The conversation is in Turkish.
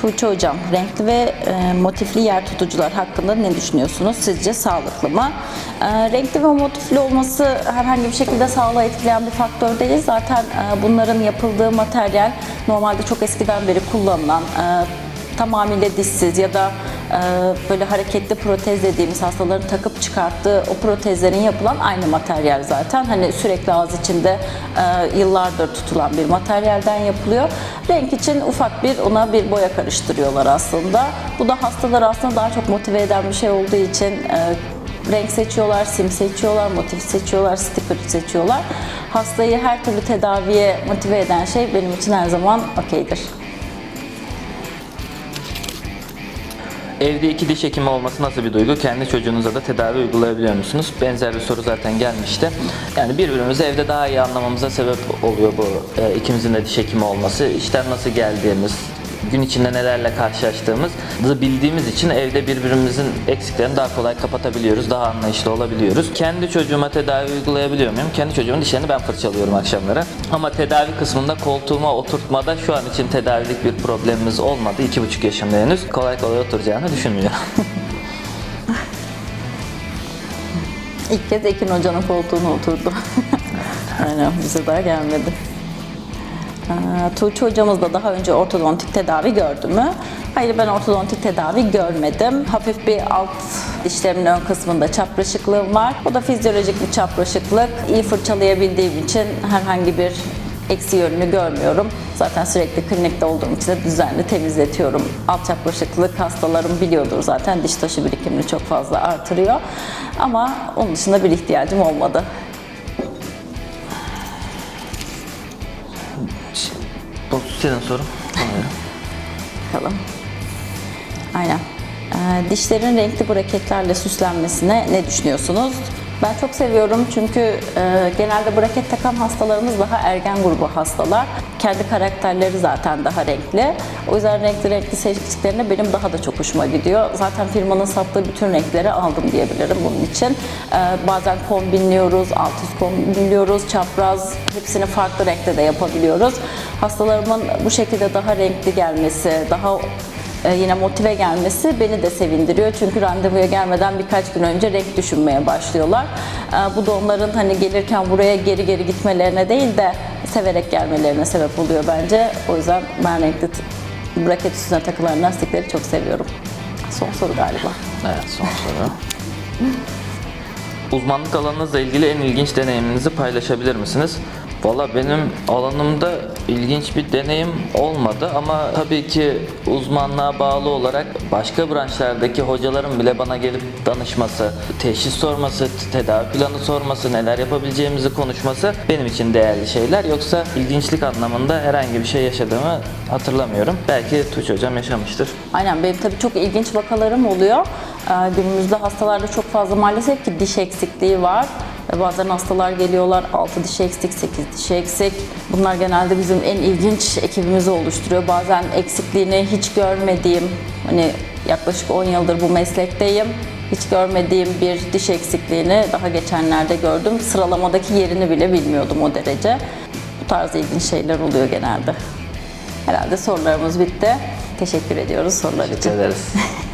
Tuğçe Hocam, renkli ve e, motifli yer tutucular hakkında ne düşünüyorsunuz? Sizce sağlıklı mı? E, renkli ve motifli olması herhangi bir şekilde sağlığı etkileyen bir faktör değil. Zaten e, bunların yapıldığı materyal normalde çok eskiden beri kullanılan, e, tamamıyla dişsiz ya da e, böyle hareketli protez dediğimiz hastaların takıp çıkarttığı o protezlerin yapılan aynı materyal zaten. Hani sürekli ağız içinde e, yıllardır tutulan bir materyalden yapılıyor. Renk için ufak bir ona bir boya karıştırıyorlar aslında. Bu da hastaları aslında daha çok motive eden bir şey olduğu için e, renk seçiyorlar, sim seçiyorlar, motif seçiyorlar, sticker seçiyorlar. Hastayı her türlü tedaviye motive eden şey benim için her zaman okeydir. Evde iki diş hekimi olması nasıl bir duygu? Kendi çocuğunuza da tedavi uygulayabiliyor musunuz? Benzer bir soru zaten gelmişti. Yani birbirimizi evde daha iyi anlamamıza sebep oluyor bu e, ikimizin de diş hekimi olması. İşten nasıl geldiğimiz, gün içinde nelerle karşılaştığımızı bildiğimiz için evde birbirimizin eksiklerini daha kolay kapatabiliyoruz, daha anlayışlı olabiliyoruz. Kendi çocuğuma tedavi uygulayabiliyor muyum? Kendi çocuğumun dişlerini ben fırçalıyorum akşamları. Ama tedavi kısmında koltuğuma oturtmada şu an için tedavilik bir problemimiz olmadı. İki buçuk yaşında henüz. Kolay kolay oturacağını düşünmüyorum. İlk kez Ekin Hoca'nın koltuğuna oturdu. Aynen bize daha gelmedi. Ee, Tuğçe hocamız da daha önce ortodontik tedavi gördü mü? Hayır ben ortodontik tedavi görmedim. Hafif bir alt dişlerimin ön kısmında çapraşıklığım var. O da fizyolojik bir çapraşıklık. İyi fırçalayabildiğim için herhangi bir eksi yönünü görmüyorum. Zaten sürekli klinikte olduğum için de düzenli temizletiyorum. Alt çapraşıklık hastalarım biliyordur zaten diş taşı birikimini çok fazla artırıyor. Ama onun dışında bir ihtiyacım olmadı. Senin sorun. Bakalım. Aynen. Ee, dişlerin renkli braketlerle süslenmesine ne düşünüyorsunuz? Ben çok seviyorum çünkü e, genelde braket takan hastalarımız daha ergen grubu hastalar. Kendi karakterleri zaten daha renkli. O yüzden renkli renkli seçtiklerine benim daha da çok hoşuma gidiyor. Zaten firmanın sattığı bütün renkleri aldım diyebilirim bunun için. Ee, bazen kombinliyoruz, alt üst kombinliyoruz, çapraz hepsini farklı renkte de yapabiliyoruz. Hastalarımın bu şekilde daha renkli gelmesi, daha e, yine motive gelmesi beni de sevindiriyor. Çünkü randevuya gelmeden birkaç gün önce renk düşünmeye başlıyorlar. E, Bu da onların hani gelirken buraya geri geri gitmelerine değil de severek gelmelerine sebep oluyor bence. O yüzden ben renkli braket üstüne takılan lastikleri çok seviyorum. Son soru galiba. Evet son soru. Uzmanlık alanınızla ilgili en ilginç deneyiminizi paylaşabilir misiniz? Valla benim alanımda ilginç bir deneyim olmadı ama tabii ki uzmanlığa bağlı olarak başka branşlardaki hocaların bile bana gelip danışması, teşhis sorması, tedavi planı sorması, neler yapabileceğimizi konuşması benim için değerli şeyler. Yoksa ilginçlik anlamında herhangi bir şey yaşadığımı hatırlamıyorum. Belki Tuğçe Hocam yaşamıştır. Aynen benim tabii çok ilginç vakalarım oluyor. Ee, Günümüzde hastalarda çok fazla maalesef ki diş eksikliği var. Bazen hastalar geliyorlar 6 diş eksik, 8 diş eksik. Bunlar genelde bizim en ilginç ekibimizi oluşturuyor. Bazen eksikliğini hiç görmediğim, hani yaklaşık 10 yıldır bu meslekteyim. Hiç görmediğim bir diş eksikliğini daha geçenlerde gördüm. Sıralamadaki yerini bile bilmiyordum o derece. Bu tarz ilginç şeyler oluyor genelde. Herhalde sorularımız bitti. Teşekkür ediyoruz sorular için. Teşekkür ederiz.